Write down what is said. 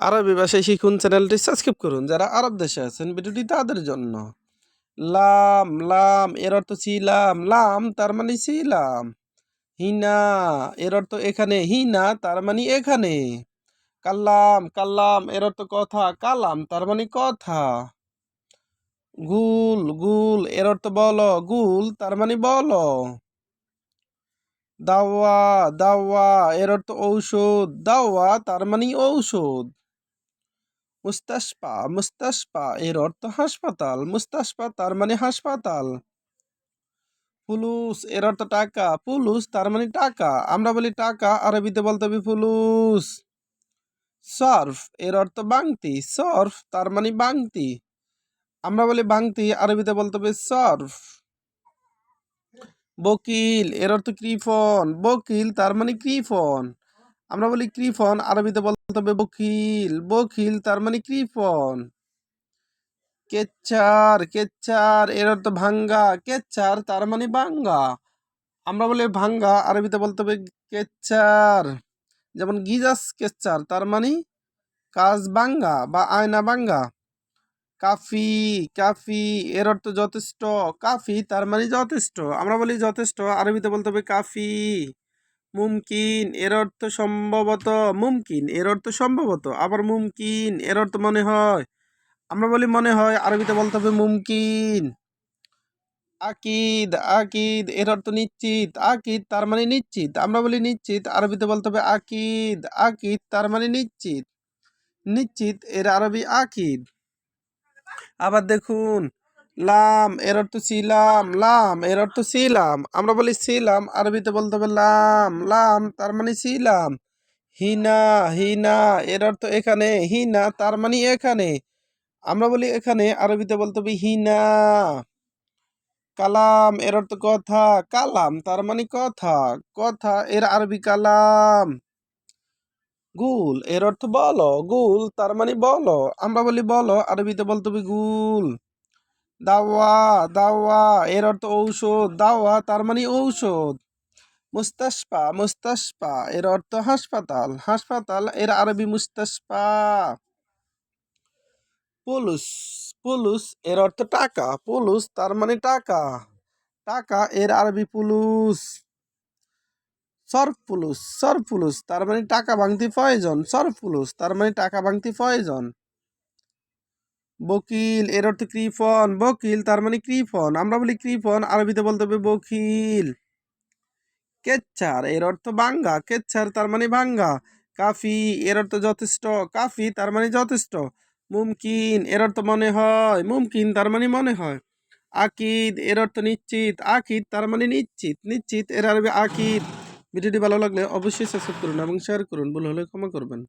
আরবি ভাষায় শিখুন চ্যানেলটি সাবস্ক্রাইব করুন। যারা আরব দেশে আছেন, ভিডিওটি তাদের জন্য। লাম লাম, এর অর্থ ছিলাম, লাম, তার মানে ছিলাম। হিনা, এর অর্থ এখানে, হিনা, তার মানে এখানে। কাল্লাম কাল্লাম, এর অর্থ কথা, কালাম, তার মানে কথা। গুল গুল, এর অর্থ বলো, গুল, তার মানে বলো। দাওয়া দাওয়া, এর অর্থ ঔষধ। দাওয়া, তার মানে ঔষধ। মুস্তাশফা মুস্তাসপা এর অর্থ হাসপাতাল, মুস্তাশফা তার মানে হাসপাতাল। ফুলুস, এর অর্থ টাকা, ফুলুস তার মানে টাকা, আমরা বলি টাকা, আরবিতে বলতে হবে ফুলুস। সর্ফ, এর অর্থ বাংতি, সর্ফ তার মানে বাংতি, আমরা বলি বাংতি, আরবিতে বলতে হবে সর্ফ। বকিল, এর অর্থ কৃফন বকিল তার মানে কৃফন আমরা বলি কৃফন আরবিতে বলতে হবে বকিল বকিল তার মানে কৃফন কেচ্চার কেচ্চার এর অর্থ ভাঙ্গা। কেচ্চার তার মানে ভাঙ্গা। আমরা বলি ভাঙ্গা, আরবিতে বলতে হবে কেচ্চার যেমন গিজাস কেচ্চার তার মানে কাজ বাঙ্গা বা আয়না বাঙ্গা কাফি কাফি, এর অর্থ যথেষ্ট। কাফি তার মানে যথেষ্ট। আমরা বলি যথেষ্ট, আরবিতে বলতে হবে কাফি। মুমকিন, এর অর্থ সম্ভবত, মুমকিন, এর অর্থ সম্ভবত। আবার মুমকিন, এর অর্থ মনে হয়। আমরা বলি মনে হয়, আরবিতে বলতে হবে মুমকিন। আকিদ আকিদ, এর অর্থ নিশ্চিত। আকিদ তার মানে নিশ্চিত। আমরা বলি নিশ্চিত, আরবিতে বলতে হবে আকিদ। আকিদ তার মানে নিশ্চিত। নিশ্চিত, এর আরবি আকিদ। আবার দেখুন লাম এর অর্থ ছিলাম, লাম এর অর্থ ছিলাম। আমরা বলি ছিলাম, আরবিতে বলতে হবে লাম লাম, তার মানে ছিলাম। হিনা হিনা এর অর্থ এখানে, হিনা, তার মানে এখানে। আমরা বলি এখানে, আরবিতে বলতে হবে হিনা। কালাম এর অর্থ কথা, কালাম, তার মানে কথা কথা, এর আরবি কালাম। গুল এর অর্থ বলো, গুল, তার মানে বলো। আমরা বলি বলো, আরবিতে বলতে হবে গুল। দাওয়া দাওয়া, এর অর্থ ঔষধ। দাওয়া তার মানে ঔষধ। মুস্তাশফা মুস্তাশফা, এর অর্থ হাসপাতাল। হাসপাতাল এর আরবি মুস্তাশফা। পুলুস পুলুস এর অর্থ টাকা। পুলুস তার মানে টাকা। টাকা এর আরবি পুলুস। সরফ পুলুস সরফ পুলুস তার মানে টাকা ভাঙতি প্রয়োজন সরফ পুলুস তার মানে টাকা ভাঙতি প্রয়োজন বকিল, এর অর্থ কৃপন, বকিল তার মানে কৃপন। আমরা বলি কৃপন, আরবিতে বলতে হবে বকিল। কেচ্ছার, এর অর্থ বাঙ্গা, কেচ্ছার তার মানে ভাঙ্গা। কাফি, এর অর্থ যথেষ্ট, কাফি তার মানে যথেষ্ট। মুমকিন, এর অর্থ মনে হয়, মুমকিন তার মানে মনে হয়। আকিদ, এর অর্থ নিশ্চিত, আকিদ তার মানে নিশ্চিত নিশ্চিত এর আরবি আকিদ। ভিডিওটি ভালো লাগলে অবশ্যই সাবস্ক্রাইব করুন এবং শেয়ার করুন, ভুল হলে ক্ষমা করবেন।